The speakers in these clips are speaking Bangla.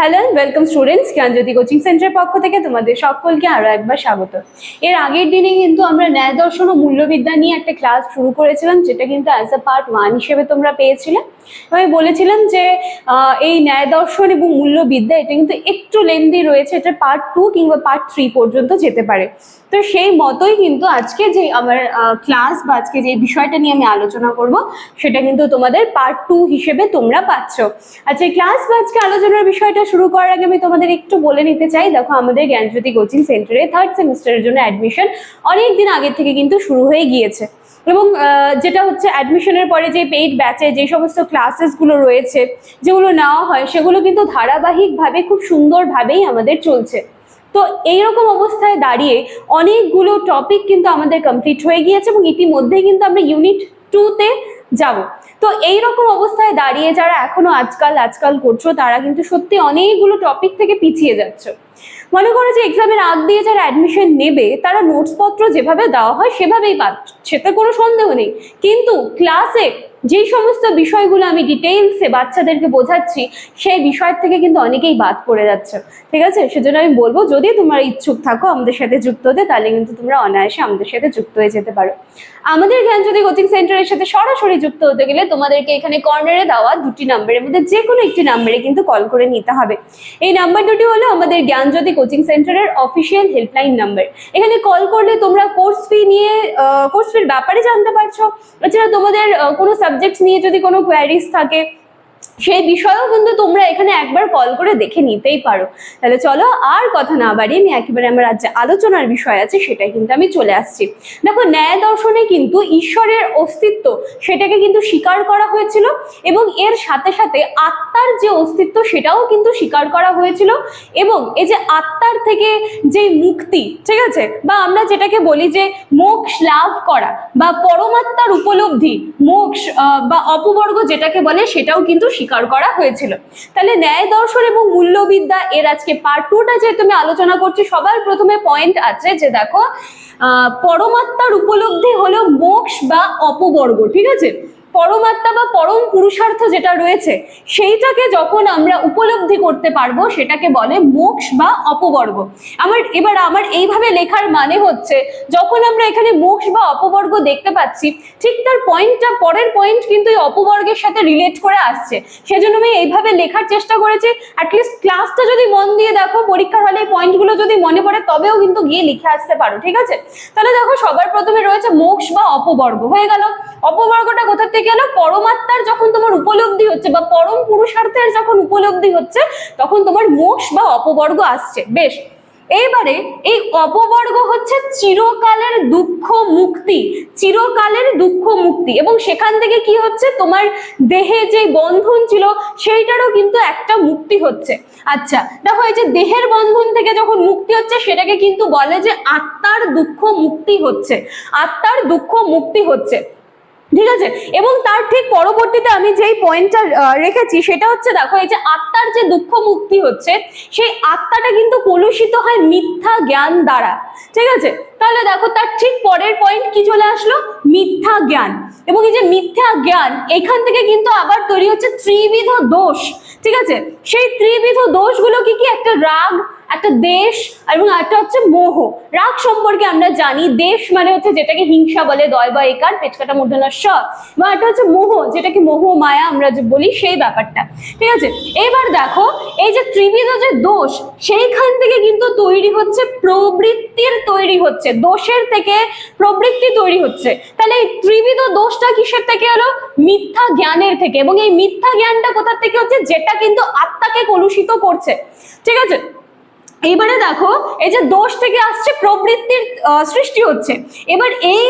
Hello welcome students Gyanjyoti coaching সেন্টারের পক্ষ থেকে তোমাদের সকলকে আরও একবার স্বাগত। এর আগের দিনে কিন্তু আমরা ন্যায় দর্শন ও মূল্যবিদ্যা নিয়ে একটা ক্লাস শুরু করেছিলাম, যেটা কিন্তু অ্যাজ আ পার্ট ওয়ান হিসেবে তোমরা পেয়েছিলে। আমি বলেছিলাম যে এই ন্যায় দর্শন এবং মূল্যবিদ্যা, এটা কিন্তু একটু লেন্দি রয়েছে, এটা পার্ট টু কিংবা পার্ট থ্রি পর্যন্ত যেতে পারে। তো সেই মতোই কিন্তু আজকে যে আমার ক্লাস বা আজকে যে বিষয়টা নিয়ে আমি আলোচনা করব, সেটা কিন্তু তোমাদের পার্ট টু হিসেবে তোমরা পাচ্ছ। আচ্ছা ক্লাস বা আজকে আলোচনার বিষয়টা শুরু করার আগে আমি তোমাদের একটু বলে নিতে চাই, দেখো আমাদের জ্ঞানজ্যোতি কোচিং সেন্টারে থার্ড সেমিস্টারের জন্য অ্যাডমিশন অনেক দিন আগের থেকে কিন্তু শুরু হয়ে গিয়েছে। এবং যেটা হচ্ছে অ্যাডমিশনের পরে যে পেইড ব্যাচে যে সমস্ত ক্লাসেসগুলো রয়েছে, যেগুলো নেওয়া হয়, সেগুলো কিন্তু ধারাবাহিকভাবে খুব সুন্দরভাবেই আমাদের চলছে। তো এইরকম অবস্থায় দাঁড়িয়ে অনেকগুলো টপিক কিন্তু আমাদের কমপ্লিট হয়ে গিয়েছে এবং ইতিমধ্যেই কিন্তু আমরা ইউনিট টুতে যাব। তো এইরকম অবস্থায় দাঁড়িয়ে যারা এখনও আজকাল আজকাল করছ, তারা কিন্তু সত্যি অনেকগুলো টপিক থেকে পিছিয়ে যাচ্ছ। মনে করো যে এক্সামের আগ দিয়ে যারা অ্যাডমিশন নেবে, তারা নোটসপত্র যেভাবে দেওয়া হয়, সেভাবেই পাচ্ছে। সেটা কোনো সন্দেহ নেই। কিন্তু ক্লাসে যেই সমস্ত বিষয়গুলো আমি ডিটেইলসে বাচ্চাদেরকে বোঝাচ্ছি, সেই বিষয় থেকে কিন্তু অনেকেই বাদ পড়ে যাচ্ছে। ঠিক আছে? সেজন্য আমি বলব, যদি তোমরা ইচ্ছুক থাকো আমাদের সাথে যুক্ত হতে, তাহলে কিন্তু তোমরা অনায়াসে আমাদের সাথে যুক্ত হয়ে যেতে পারো। আমাদের জ্ঞানজ্যোতি কোচিং সেন্টারের সাথে সরাসরি যুক্ত হতে গেলে তোমাদেরকে এখানে কর্নারে দেওয়া দুটি নাম্বারের মধ্যে যে কোনো একটি নাম্বারে কিন্তু কল করে নিতে হবে। এই নাম্বার দুটি হলো আমাদের জ্ঞানজ্যোতি কোচিং সেন্টারের অফিসিয়াল হেল্পলাইন নাম্বার এখানে কল করলে তোমরা কোর্স ফি নিয়ে কোর্স ফির ব্যাপারে জানতে পারছ। এছাড়া তোমাদের কোনো সাবজেক্ট নিয়ে যদি কোনো কোয়ারিজ থাকে সেই বিষয়েও কিন্তু তোমরা এখানে একবার কল করে দেখে নিতেই পারো। তাহলে চলো আর কথা না বাড়িয়ে আমি একেবারে আমার আজ আলোচনার বিষয় আছে সেটাই কিন্তু আমি চলে আসছি। দেখো ন্যায় দর্শনে কিন্তু ঈশ্বরের অস্তিত্ব সেটাকে কিন্তু স্বীকার করা হয়েছিল এবং এর সাথে সাথে আত্মার যে অস্তিত্ব সেটাও কিন্তু স্বীকার করা হয়েছিল এবং এই যে আত্মার থেকে যে মুক্তি, ঠিক আছে? বা আমরা যেটাকে বলি যে মোক্ষ লাভ করা বা পরমাত্মার উপলব্ধি, মোক্ষ বা অপবর্গ যেটাকে বলে সেটাও কিন্তু স্বীকার করা হয়েছিল। তাহলে ন্যায় দর্শন এবং মূল্যবিদ্যা এর আজকে পার্ট টুটা যেহেতু আমি আলোচনা করছি, সবার প্রথমে পয়েন্ট আছে যে দেখো পরমাত্মার উপলব্ধি হলো মোক্ষ বা অপবর্গ, ঠিক আছে? পরমাত্মা বা পরম পুরুষার্থ যেটা রয়েছে, সেইটাকে যখন আমরা উপলব্ধি করতে পারব, সেটাকে বলে মোক্ষ বা অপবর্গ। আমার, এবার আমার এইভাবে লেখার মানে হচ্ছে, যখন আমরা এখানে মোক্ষ বা অপবর্গ দেখতে পাচ্ছি, ঠিক তার পয়েন্টটা, পরের পয়েন্ট কিন্তু এই অপবর্গের সাথে রিলেট করে আসছে। সেজন্য আমি এইভাবে লেখার চেষ্টা করেছি অ্যাটলিস্ট ক্লাসটা যদি মন দিয়ে দেখো পয়েন্টগুলো যদি মনে পড়ে, তবেও কিন্তু গিয়ে লিখে আসতে পারো, ঠিক আছে? তাহলে দেখো, সবার প্রথমে রয়েছে মোক্ষ বা অপবর্গ, হয়ে গেল। অপবর্গটা কোথা থেকে এলো? পরমাত্মার যখন তোমার উপলব্ধি হচ্ছে বা পরম পুরুষার্থের যখন উপলব্ধি হচ্ছে, তখন তোমার মোক্ষ বা অপবর্গ আসছে, বেশ। এইবারে এই অপবর্গ হচ্ছে চিরকালের দুঃখ মুক্তি, চিরকালের দুঃখ মুক্তি। এবং সেখান থেকে কি হচ্ছে? তোমার দেহে যে বন্ধন ছিল, সেইটারও কিন্তু একটা মুক্তি হচ্ছে। আচ্ছা দেখো এই যে দেহের বন্ধন থেকে যখন মুক্তি হচ্ছে, সেটাকে কিন্তু বলে যে আত্মার দুঃখ মুক্তি হচ্ছে। আত্মার দুঃখ মুক্তি হচ্ছে। ঠিক আছে? এবং তার পরবর্তীতে আমি যেই পয়েন্টটা রেখেছি, সেটা হচ্ছে দেখো, এই যে আত্মার যে দুঃখ মুক্তি হচ্ছে, সেই আত্মাটা কিন্তু কলুষিত হয় মিথ্যা জ্ঞান দ্বারা। ঠিক আছে? তাহলে দেখো, তার ঠিক পরের পয়েন্ট কি চলে আসলো? মিথ্যা জ্ঞান। এবং এই যে মিথ্যা জ্ঞান, এখান থেকে কিন্তু আবার তৈরি হচ্ছে ত্রিবিধ দোষ। ঠিক আছে? সেই ত্রিবিধ দোষগুলো কি কি? একটা রাগ একটা দেশ এবং একটা হচ্ছে মোহ। রাগ সম্পর্কে আমরা জানি, দেশ মানে হচ্ছে যেটাকে হিংসা বলে, দয় বা একার, পেটকাটা মূর্ধনার স বা একটা হচ্ছে মোহ, যেটাকে মোহ, মায়া আমরা যে বলি সেই ব্যাপারটা। ঠিক আছে? এবার দেখো, এই যে ত্রিবিধ যে দোষ, সেইখান থেকে কিন্তু তৈরি হচ্ছে প্রবৃত্তির তৈরি হচ্ছে, দোষের থেকে প্রবৃত্তি তৈরি হচ্ছে। তাহলে এই ত্রিবিধ দোষটা কিসের থেকে হলো মিথ্যা জ্ঞানের থেকে। এবং এই মিথ্যা জ্ঞানটা কোথা থেকে হচ্ছে? যেটা কিন্তু আত্মাকে কলুষিত করছে। ঠিক আছে? এইবারে দেখো, এই যে দোষ থেকে আসছে, প্রবৃত্তির সৃষ্টি হচ্ছে। এবার এই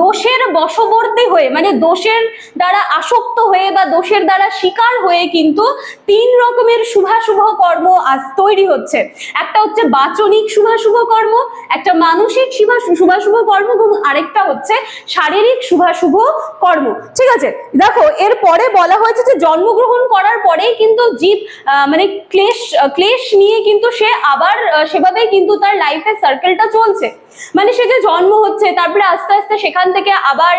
দোষের বশবর্তী হয়ে মানে দোষের দ্বারা আসক্ত হয়ে বা দোষের দ্বারা শিকার হয়ে কিন্তু তিন রকমের শুভাশুভ কর্ম আজ তৈরি হচ্ছে। একটা হচ্ছে বাচনিক শুভাশুভ কর্ম, একটা মানসিক শুভা, শুভাশুভ কর্ম, এবং আরেকটা হচ্ছে শারীরিক শুভাশুভ কর্ম। ঠিক আছে? দেখো, এর পরে বলা হয়েছে যে জন্মগ্রহণ করার পরেই কিন্তু জীব মানে ক্লেশ ক্লেশ নিয়ে কিন্তু সে আবার সেভাবেই কিন্তু তার লাইফের সার্কেলটা চলছে। মানে সে যে জন্ম হচ্ছে, তারপরে আস্তে আস্তে সেখান থেকে আবার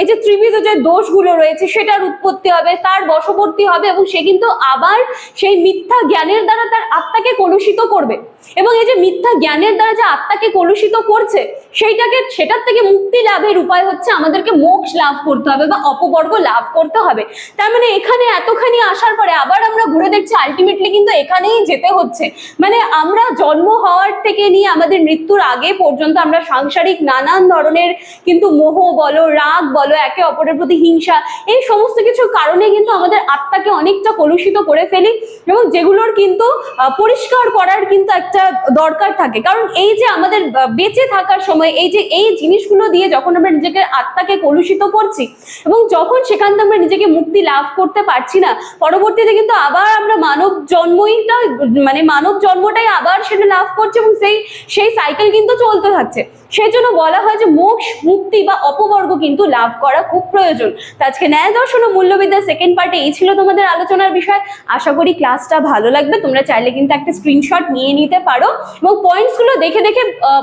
এই যে ত্রিবিধ যে দোষগুলো রয়েছে, সেটার উৎপত্তি হবে, তার বশবর্তী হবে এবং সে কিন্তু আবার সেই মিথ্যা জ্ঞানের দ্বারা তার আত্মাকে কলুষিত করবে। এবং এই যে মিথ্যা জ্ঞানের দ্বারা যে আত্মাকে কলুষিত করছে সেইটাকে, সেটার থেকে মুক্তি লাভের উপায় হচ্ছে আমাদেরকে মোক্ষ লাভ করতে হবে বা অপবর্গ লাভ করতে হবে। তার মানে এখানে এতখানি আসার পরে আবার আমরা ঘুরে দেখছি আলটিমেটলি কিন্তু এখানেই যেতে হচ্ছে। মানে আমরা জন্ম হওয়ার থেকে নিয়ে আমাদের মৃত্যুর আগে পর্যন্ত আমরা সাংসারিক নানান ধরনের কিন্তু মোহ বলো, রাগ বলো, একে অপরের প্রতি হিংসা, এই সমস্ত কিছু কারণে কিন্তু আমাদের আত্মাকে অনেকটা কলুষিত করে ফেলি এবং যেগুলোর কিন্তু পরিষ্কার করার কিন্তু একটা দরকার থাকে। কারণ এই যে আমাদের বেঁচে থাকার সময় এই যে এই জিনিসগুলো দিয়ে যখন আমরা নিজেকে আত্মাকে কলুষিত করছি এবং যখন সেখান থেকে আমরা নিজেকে মুক্তি লাভ করতে পারছি না, পরবর্তীতে কিন্তু আবার আমরা মানব জন্মইটা মানে মানব জন্মটাই আবার সেটা লাভ করছে এবং সেই সেই সাইকেল কিন্তু চলতে থাকছে। সেই জন্য বলা হয় যে মোক্ষ, মুক্তি বা অপবর্গ কিন্তু লাভ করা খুব প্রয়োজন। তো আজকে ন্যায় দর্শন ও মূল্যবিদ্যার সেকেন্ড পার্টে এই ছিল তোমাদের আলোচনার বিষয়। আশা করি ক্লাসটা ভালো লাগবে। তোমরা চাইলে কিন্তু একটা স্ক্রিনশট নিয়ে নিতে পারো এবং পয়েন্টসগুলো দেখে দেখে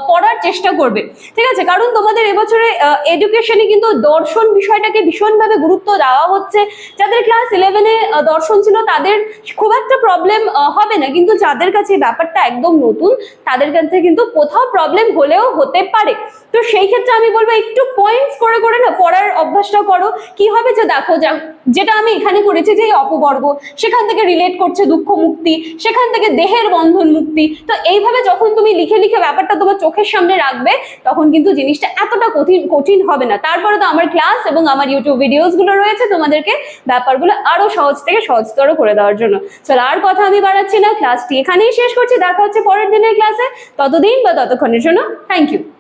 পড়ার চেষ্টা করবে। ঠিক আছে? কারণ তোমাদের এবছরে এডুকেশনে কিন্তু দর্শন বিষয়টাকে ভীষণভাবে গুরুত্ব দেওয়া হচ্ছে। যাদের ক্লাস ইলেভেনে দর্শন ছিল তাদের খুব একটা প্রবলেম হবে না। কিন্তু যাদের কাছে ব্যাপারটা একদম নতুন, তাদের কাছে কিন্তু কোথাও প্রবলেম হলেও হতে পারে। তো সেই ক্ষেত্রে আমি বলব একটু পয়েন্টস করে করে না, পড়ার অভ্যাসটা করো। কি হবে যে দেখো, যা- যেটা আমি এখানে করেছি যে অপবর্গ, সেখান থেকে রিলেট করছে দুঃখ মুক্তি, সেখান থেকে দেহের বন্ধন মুক্তি। তো এইভাবে যখন তুমি লিখে লিখে ব্যাপারটা তোমার চোখের সামনে রাখবে, তখন কিন্তু জিনিসটা এতটা কঠিন কঠিন হবে না। তারপরে তো আমার ক্লাস এবং আমার ইউটিউব ভিডিওসগুলো রয়েছে তোমাদেরকে ব্যাপারগুলো আরও সহজ থেকে সহজতর করে দেওয়ার জন্য। চলো, আর কথা আমি বাড়াচ্ছি না ক্লাসটি এখানেই শেষ করছি, দেখা হচ্ছে পরের দিনের ক্লাসে ততদিন বা ততক্ষণের জন্য থ্যাংক ইউ